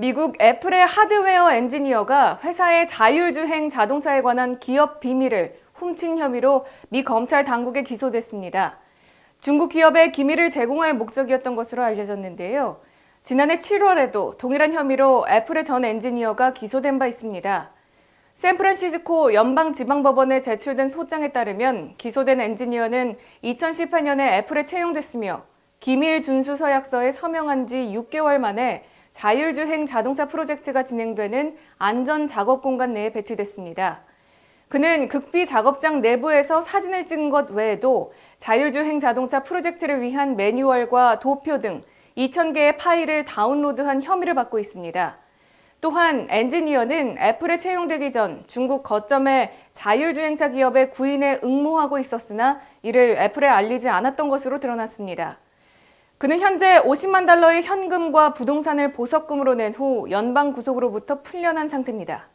미국 애플의 하드웨어 엔지니어가 회사의 자율주행 자동차에 관한 기업 비밀을 훔친 혐의로 미 검찰 당국에 기소됐습니다. 중국 기업에 기밀을 제공할 목적이었던 것으로 알려졌는데요. 지난해 7월에도 동일한 혐의로 애플의 전 엔지니어가 기소된 바 있습니다. 샌프란시스코 연방지방법원에 제출된 소장에 따르면 기소된 엔지니어는 2018년에 애플에 채용됐으며 기밀 준수 서약서에 서명한 지 6개월 만에 자율주행 자동차 프로젝트가 진행되는 안전 작업 공간 내에 배치됐습니다. 그는 극비 작업장 내부에서 사진을 찍은 것 외에도 자율주행 자동차 프로젝트를 위한 매뉴얼과 도표 등 2,000개의 파일을 다운로드한 혐의를 받고 있습니다. 또한 엔지니어는 애플에 채용되기 전 중국 거점의 자율주행차 기업의 구인에 응모하고 있었으나 이를 애플에 알리지 않았던 것으로 드러났습니다. 그는 현재 50만 달러의 현금과 부동산을 보석금으로 낸 후 연방 구속으로부터 풀려난 상태입니다.